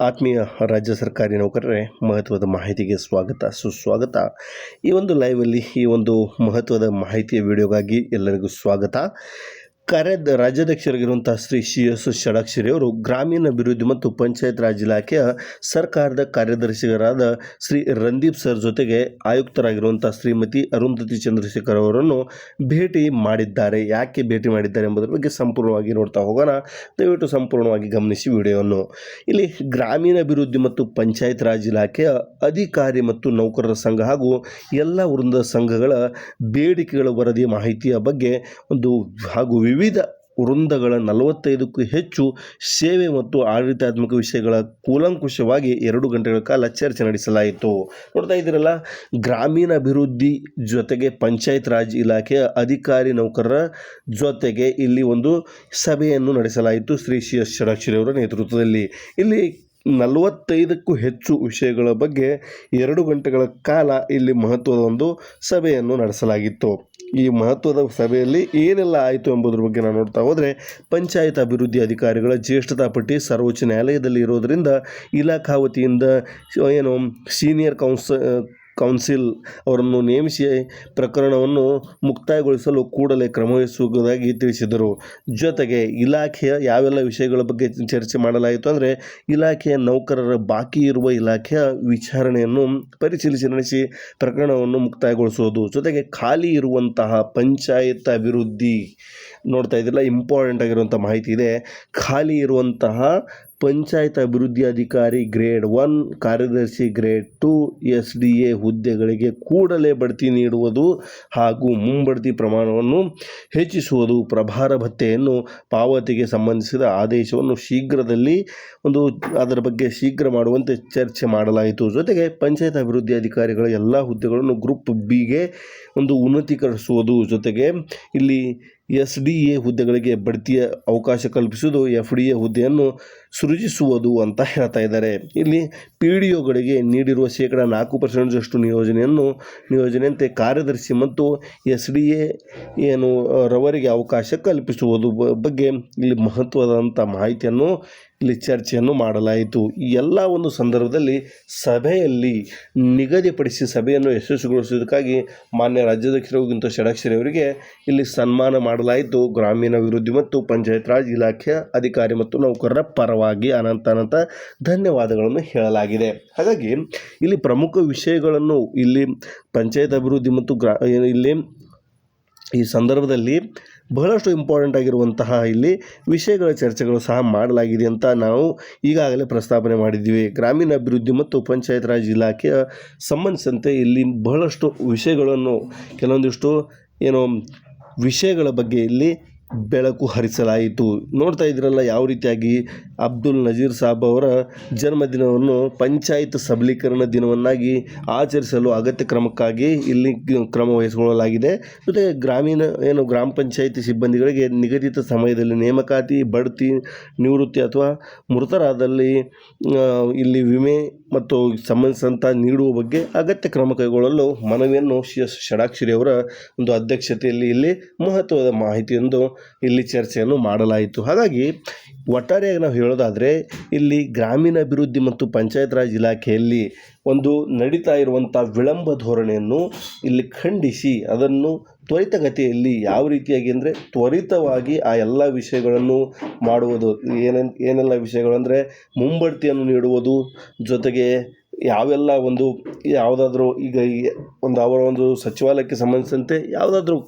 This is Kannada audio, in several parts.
ಆತ್ಮೀಯ ರಾಜ್ಯ ಸರ್ಕಾರಿ ನೌಕರರೇ, ಮಹತ್ವದ ಮಾಹಿತಿಗೆ ಸ್ವಾಗತ, ಸುಸ್ವಾಗತ. ಈ ಒಂದು ಲೈವಲ್ಲಿ ಈ ಒಂದು ಮಹತ್ವದ ಮಾಹಿತಿಯ ವಿಡಿಯೋಗಾಗಿ ಎಲ್ಲರಿಗೂ ಸ್ವಾಗತ. ಕಾರ್ಯದ ರಾಜ್ಯಾಧ್ಯಕ್ಷರಾಗಿರುವಂಥ ಶ್ರೀ ಸಿ ಎಸ್ ಷಡಾಕ್ಷರಿ ಅವರು ಗ್ರಾಮೀಣ ಅಭಿವೃದ್ಧಿ ಮತ್ತು ಪಂಚಾಯತ್ ರಾಜ್ ಇಲಾಖೆಯ ಸರ್ಕಾರದ ಕಾರ್ಯದರ್ಶಿಗಳಾದ ಶ್ರೀ ರಂದೀಪ್ ಸರ್ ಜೊತೆಗೆ ಆಯುಕ್ತರಾಗಿರುವಂಥ ಶ್ರೀಮತಿ ಅರುಂಧತಿ ಚಂದ್ರಶೇಖರ್ ಅವರನ್ನು ಭೇಟಿ ಮಾಡಿದ್ದಾರೆ. ಯಾಕೆ ಭೇಟಿ ಮಾಡಿದ್ದಾರೆ ಎಂಬುದರ ಬಗ್ಗೆ ಸಂಪೂರ್ಣವಾಗಿ ನೋಡ್ತಾ ಹೋಗೋಣ. ದಯವಿಟ್ಟು ಸಂಪೂರ್ಣವಾಗಿ ಗಮನಿಸಿ ವಿಡಿಯೋವನ್ನು. ಇಲ್ಲಿ ಗ್ರಾಮೀಣ ಅಭಿವೃದ್ಧಿ ಮತ್ತು ಪಂಚಾಯತ್ ರಾಜ್ ಇಲಾಖೆಯ ಅಧಿಕಾರಿ ಮತ್ತು ನೌಕರರ ಸಂಘ ಹಾಗೂ ಎಲ್ಲ ವೃಂದ ಸಂಘಗಳ ಬೇಡಿಕೆಗಳ ವರದಿ ಮಾಹಿತಿಯ ಬಗ್ಗೆ ಒಂದು ಹಾಗೂ ವಿವಿಧ ವೃಂದಗಳ ನಲವತ್ತೈದಕ್ಕೂ ಹೆಚ್ಚು ಸೇವೆ ಮತ್ತು ಆಡಳಿತಾತ್ಮಕ ವಿಷಯಗಳ ಕೂಲಂಕುಷವಾಗಿ ಎರಡು ಗಂಟೆಗಳ ಕಾಲ ಚರ್ಚೆ ನಡೆಸಲಾಯಿತು. ನೋಡ್ತಾ ಇದ್ದೀರಲ್ಲ ಗ್ರಾಮೀಣ ಅಭಿವೃದ್ಧಿ ಜೊತೆಗೆ ಪಂಚಾಯತ್ ರಾಜ್ ಇಲಾಖೆಯ ಅಧಿಕಾರಿ ನೌಕರರ ಜೊತೆಗೆ ಇಲ್ಲಿ ಒಂದು ಸಭೆಯನ್ನು ನಡೆಸಲಾಯಿತು ಶ್ರೀ ಸಿ ಎಸ್ ಷಡಾಕ್ಷರಿ ಅವರ ನೇತೃತ್ವದಲ್ಲಿ. ಇಲ್ಲಿ ನಲವತ್ತೈದಕ್ಕೂ ಹೆಚ್ಚು ವಿಷಯಗಳ ಬಗ್ಗೆ ಎರಡು ಗಂಟೆಗಳ ಕಾಲ ಇಲ್ಲಿ ಮಹತ್ವದ ಒಂದು ಸಭೆಯನ್ನು ನಡೆಸಲಾಗಿತ್ತು. ಈ ಮಹತ್ವದ ಸಭೆಯಲ್ಲಿ ಏನೆಲ್ಲ ಆಯಿತು ಎಂಬುದರ ಬಗ್ಗೆ ನಾವು ನೋಡ್ತಾ ಹೋದರೆ, ಪಂಚಾಯತ್ ಅಭಿವೃದ್ಧಿ ಅಧಿಕಾರಿಗಳ ಜ್ಯೇಷ್ಠತಾ ಪಟ್ಟಿ ಸರ್ವೋಚ್ಚ ನ್ಯಾಯಾಲಯದಲ್ಲಿ ಇರೋದರಿಂದ ಇಲಾಖಾ ವತಿಯಿಂದ ಏನು ಸೀನಿಯರ್ ಕೌನ್ಸ ಕೌನ್ಸಿಲ್ ಅವರನ್ನು ನೇಮಿಸಿ ಪ್ರಕರಣವನ್ನು ಮುಕ್ತಾಯಗೊಳಿಸಲು ಕೂಡಲೇ ಕ್ರಮವಹಿಸುವುದಾಗಿ ತಿಳಿಸಿದರು. ಜೊತೆಗೆ ಇಲಾಖೆಯ ಯಾವೆಲ್ಲ ವಿಷಯಗಳ ಬಗ್ಗೆ ಚರ್ಚೆ ಮಾಡಲಾಯಿತು ಅಂದರೆ ಇಲಾಖೆಯ ನೌಕರರ ಬಾಕಿ ಇರುವ ಇಲಾಖೆಯ ವಿಚಾರಣೆಯನ್ನು ಪರಿಶೀಲಿಸಿ ನಡೆಸಿ ಪ್ರಕರಣವನ್ನು ಮುಕ್ತಾಯಗೊಳಿಸುವುದು. ಜೊತೆಗೆ ಖಾಲಿ ಇರುವಂತಹ ಪಂಚಾಯತ್ ಅಭಿವೃದ್ಧಿ ನೋಡ್ತಾ ಇದ್ದಿಲ್ಲ ಇಂಪಾರ್ಟೆಂಟ್ ಆಗಿರುವಂಥ ಮಾಹಿತಿ ಇದೆ. ಖಾಲಿ ಇರುವಂತಹ ಪಂಚಾಯತ್ ಅಭಿವೃದ್ಧಿ ಅಧಿಕಾರಿ ಗ್ರೇಡ್ ಒನ್, ಕಾರ್ಯದರ್ಶಿ grade two S D A ಹುದ್ದೆಗಳಿಗೆ ಕೂಡಲೇ ಬಡ್ತಿ ನೀಡುವುದು ಹಾಗೂ ಮುಂಬಡ್ತಿ ಪ್ರಮಾಣವನ್ನು ಹೆಚ್ಚಿಸುವುದು ಪ್ರಭಾರ ಭತ್ಯೆಯನ್ನು ಪಾವತಿಗೆ ಸಂಬಂಧಿಸಿದ ಆದೇಶವನ್ನು ಶೀಘ್ರದಲ್ಲಿ ಒಂದು ಅದರ ಬಗ್ಗೆ ಶೀಘ್ರ ಮಾಡುವಂತೆ ಚರ್ಚೆ ಮಾಡಲಾಯಿತು. ಜೊತೆಗೆ ಪಂಚಾಯತ್ ಅಭಿವೃದ್ಧಿ ಅಧಿಕಾರಿಗಳ ಎಲ್ಲ ಹುದ್ದೆಗಳನ್ನು ಗ್ರೂಪ್ ಬಿಗೆ ಒಂದು ಉನ್ನತೀಕರಿಸುವುದು. ಜೊತೆಗೆ ಇಲ್ಲಿ ಎಸ್ ಡಿ ಎ ಹುದ್ದೆಗಳಿಗೆ ಬಡ್ತಿಯ ಅವಕಾಶ ಕಲ್ಪಿಸುವುದು ಎಫ್ ಡಿ ಎ ಹುದ್ದೆಯನ್ನು ಸೃಜಿಸುವುದು ಅಂತ ಹೇಳ್ತಾ ಇದ್ದಾರೆ. ಇಲ್ಲಿ ಪಿ ಡಿ ಒಗಳಿಗೆ ನೀಡಿರುವ ಶೇಕಡಾ ನಾಲ್ಕು ಪರ್ಸೆಂಟ್ದಷ್ಟು ನಿಯೋಜನೆಯನ್ನು, ನಿಯೋಜನೆಯಂತೆ ಕಾರ್ಯದರ್ಶಿ ಮತ್ತು ಎಸ್ ಡಿ ಎ ಏನು ರವರಿಗೆ ಅವಕಾಶ ಕಲ್ಪಿಸುವುದು ಬಗ್ಗೆ ಇಲ್ಲಿ ಮಹತ್ವದಂಥ ಮಾಹಿತಿಯನ್ನು ಇಲ್ಲಿ ಚರ್ಚೆಯನ್ನು ಮಾಡಲಾಯಿತು ಎಲ್ಲ ಒಂದು ಸಂದರ್ಭದಲ್ಲಿ ಸಭೆಯಲ್ಲಿ ನಿಗದಿಪಡಿಸಿ ಸಭೆಯನ್ನು ಯಶಸ್ವಿಗೊಳಿಸುವುದಕ್ಕಾಗಿ ಮಾನ್ಯ ರಾಜ್ಯಾಧ್ಯಕ್ಷರಿಗಿಂತ ಷಡಾಕ್ಷರಿ ಅವರಿಗೆ ಇಲ್ಲಿ ಸನ್ಮಾನ ಮಾಡಲಾಯಿತು. ಗ್ರಾಮೀಣ ಅಭಿವೃದ್ಧಿ ಮತ್ತು ಪಂಚಾಯತ್ ರಾಜ್ ಇಲಾಖೆಯ ಅಧಿಕಾರಿ ಮತ್ತು ನೌಕರರ ಪರವಾಗಿ ಅನಂತ ಅನಂತ ಧನ್ಯವಾದಗಳನ್ನು ಹೇಳಲಾಗಿದೆ. ಹಾಗಾಗಿ ಇಲ್ಲಿ ಪ್ರಮುಖ ವಿಷಯಗಳನ್ನು ಇಲ್ಲಿ ಪಂಚಾಯತ್ ಅಭಿವೃದ್ಧಿ ಮತ್ತು ಗ್ರಾ ಇಲ್ಲಿ ಈ ಸಂದರ್ಭದಲ್ಲಿ ಬಹಳಷ್ಟು ಇಂಪಾರ್ಟೆಂಟ್ ಆಗಿರುವಂತಹ ಇಲ್ಲಿ ವಿಷಯಗಳ ಚರ್ಚೆಗಳು ಸಹ ಮಾಡಲಾಗಿದೆ ಅಂತ ನಾವು ಈಗಾಗಲೇ ಪ್ರಸ್ತಾಪನೆ ಮಾಡಿದ್ದೀವಿ. ಗ್ರಾಮೀಣ ಅಭಿವೃದ್ಧಿ ಮತ್ತು ಪಂಚಾಯತ್ ರಾಜ್ ಇಲಾಖೆಯ ಸಂಬಂಧಿಸಿದಂತೆ ಇಲ್ಲಿ ಬಹಳಷ್ಟು ವಿಷಯಗಳನ್ನು ಕೆಲವೊಂದಿಷ್ಟು ಏನು ವಿಷಯಗಳ ಬಗ್ಗೆ ಇಲ್ಲಿ ಬೆಳಕು ಹರಿಸಲಾಯಿತು. ನೋಡ್ತಾ ಇದ್ದೀರಲ್ಲ, ಯಾವ ರೀತಿಯಾಗಿ ಅಬ್ದುಲ್ ನಜೀರ್ ಸಾಬ್ ಅವರ ಜನ್ಮದಿನವನ್ನು ಪಂಚಾಯತ್ ಸಬಲೀಕರಣ ದಿನವನ್ನಾಗಿ ಆಚರಿಸಲು ಅಗತ್ಯ ಕ್ರಮಕ್ಕಾಗಿ ಇಲ್ಲಿ ಕ್ರಮ ವಹಿಸಿಕೊಳ್ಳಲಾಗಿದೆ. ಜೊತೆಗೆ ಗ್ರಾಮೀಣ, ಏನು ಗ್ರಾಮ ಪಂಚಾಯಿತಿ ಸಿಬ್ಬಂದಿಗಳಿಗೆ ನಿಗದಿತ ಸಮಯದಲ್ಲಿ ನೇಮಕಾತಿ, ಬಡ್ತಿ, ನಿವೃತ್ತಿ ಅಥವಾ ಮೃತರಾದಲ್ಲಿ ಇಲ್ಲಿ ವಿಮೆ ಮತ್ತು ಸಂಬಂಧಿಸಿದಂಥ ನೀಡುವ ಬಗ್ಗೆ ಅಗತ್ಯ ಕ್ರಮ ಕೈಗೊಳ್ಳಲು ಮನವಿಯನ್ನು ಶಿ ಎಸ್ ಷಡಾಕ್ಷರಿ ಅವರ ಒಂದು ಅಧ್ಯಕ್ಷತೆಯಲ್ಲಿ ಇಲ್ಲಿ ಮಹತ್ವದ ಮಾಹಿತಿಯೊಂದು ಇಲ್ಲಿ ಚರ್ಚೆಯನ್ನು ಮಾಡಲಾಯಿತು. ಹಾಗಾಗಿ ಒಟ್ಟಾರೆಯಾಗಿ ನಾವು ಹೇಳೋದಾದರೆ ಇಲ್ಲಿ ಗ್ರಾಮೀಣ ಅಭಿವೃದ್ಧಿ ಮತ್ತು ಪಂಚಾಯತ್ ರಾಜ್ ಇಲಾಖೆಯಲ್ಲಿ ಒಂದು ನಡೀತಾ ಇರುವಂಥ ವಿಳಂಬ ಧೋರಣೆಯನ್ನು ಇಲ್ಲಿ ಖಂಡಿಸಿ ಅದನ್ನು ತ್ವರಿತಗತಿಯಲ್ಲಿ ಯಾವ ರೀತಿಯಾಗಿ ಅಂದರೆ ತ್ವರಿತವಾಗಿ ಆ ಎಲ್ಲ ವಿಷಯಗಳನ್ನು ಮಾಡುವುದು. ಏನೇನು ಏನೆಲ್ಲ ವಿಷಯಗಳಂದರೆ ಮುಂಬಡ್ತಿಯನ್ನು ನೀಡುವುದು, ಜೊತೆಗೆ ಯಾವೆಲ್ಲ ಒಂದು ಯಾವುದಾದ್ರೂ ಈಗ ಒಂದು ಅವರ ಒಂದು ಸಚಿವಾಲಯಕ್ಕೆ ಸಂಬಂಧಿಸಿದಂತೆ ಯಾವುದಾದ್ರೂ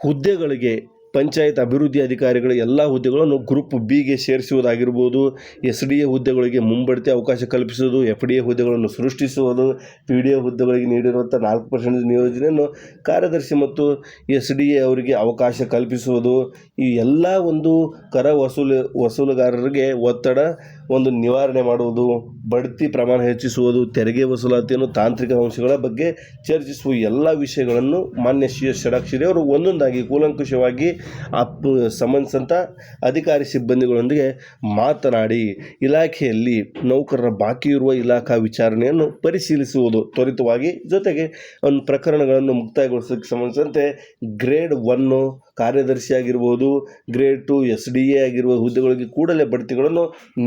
ಹುದ್ದೆಗಳಿಗೆ ಪಂಚಾಯತ್ ಅಭಿವೃದ್ಧಿ ಅಧಿಕಾರಿಗಳ ಎಲ್ಲ ಹುದ್ದೆಗಳನ್ನು ಗ್ರೂಪ್ ಬಿಗೆ ಸೇರಿಸುವುದಾಗಿರ್ಬೋದು, ಎಸ್ ಡಿ ಎ ಹುದ್ದೆಗಳಿಗೆ ಮುಂಬಡ್ತಿ ಅವಕಾಶ ಕಲ್ಪಿಸುವುದು, ಎಫ್ ಡಿ ಎ ಹುದ್ದೆಗಳನ್ನು ಸೃಷ್ಟಿಸುವುದು, ಪಿ ಡಿ ಎ ಹುದ್ದೆಗಳಿಗೆ ನೀಡಿರುವಂಥ ನಾಲ್ಕು ಪರ್ಸೆಂಟ್ ನಿಯೋಜನೆಯನ್ನು ಕಾರ್ಯದರ್ಶಿ ಮತ್ತು ಎಸ್ ಡಿ ಎ ಅವರಿಗೆ ಅವಕಾಶ ಕಲ್ಪಿಸುವುದು. ಈ ಎಲ್ಲ ಒಂದು ಕರ ವಸೂಲು, ವಸೂಲುಗಾರರಿಗೆ ಒತ್ತಡ ಒಂದು ನಿವಾರಣೆ ಮಾಡುವುದು, ಬಡ್ತಿ ಪ್ರಮಾಣ ಹೆಚ್ಚಿಸುವುದು, ತೆರಿಗೆ ವಸೂಲಾತಿಯನ್ನು ತಾಂತ್ರಿಕ ಅಂಶಗಳ ಬಗ್ಗೆ ಚರ್ಚಿಸುವ ಎಲ್ಲ ವಿಷಯಗಳನ್ನು ಮಾನ್ಯ ಶ್ರೀ ಎಸ್ ಷಡಾಕ್ಷರಿ ಅವರು ಒಂದೊಂದಾಗಿ ಕೂಲಂಕುಷವಾಗಿ ಆ ಪ- ಸಂಬಂಧಿಸಿದಂಥ ಅಧಿಕಾರಿ ಸಿಬ್ಬಂದಿಗಳೊಂದಿಗೆ ಮಾತನಾಡಿ, ಇಲಾಖೆಯಲ್ಲಿ ನೌಕರರ ಬಾಕಿ ಇರುವ ಇಲಾಖಾ ವಿಚಾರಣೆಯನ್ನು ಪರಿಶೀಲಿಸುವುದು ತ್ವರಿತವಾಗಿ. ಜೊತೆಗೆ ಒಂದು ಪ್ರಕರಣಗಳನ್ನು ಮುಕ್ತಾಯಗೊಳಿಸೋದಕ್ಕೆ ಸಂಬಂಧಿಸಿದಂತೆ ಗ್ರೇಡ್ ಒನ್ನು ಕಾರ್ಯದರ್ಶಿ ಆಗಿರ್ಬೋದು grade two S D A ಆಗಿರುವ ಹುದ್ದೆಗಳಿಗೆ ಕೂಡಲೇ ಬಡ್ತಿಗಳನ್ನು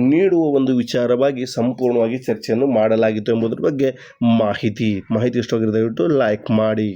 ನೀಡು ನೀಡುವ ಒಂದು ವಿಚಾರವಾಗಿ ಸಂಪೂರ್ಣವಾಗಿ ಚರ್ಚೆಯನ್ನು ಮಾಡಲಾಗಿತ್ತು ಎಂಬುದರ ಬಗ್ಗೆ ಮಾಹಿತಿ. ಮಾಹಿತಿ ಇಷ್ಟವಾಗಿರೋ ದಯವಿಟ್ಟು ಲೈಕ್ ಮಾಡಿ.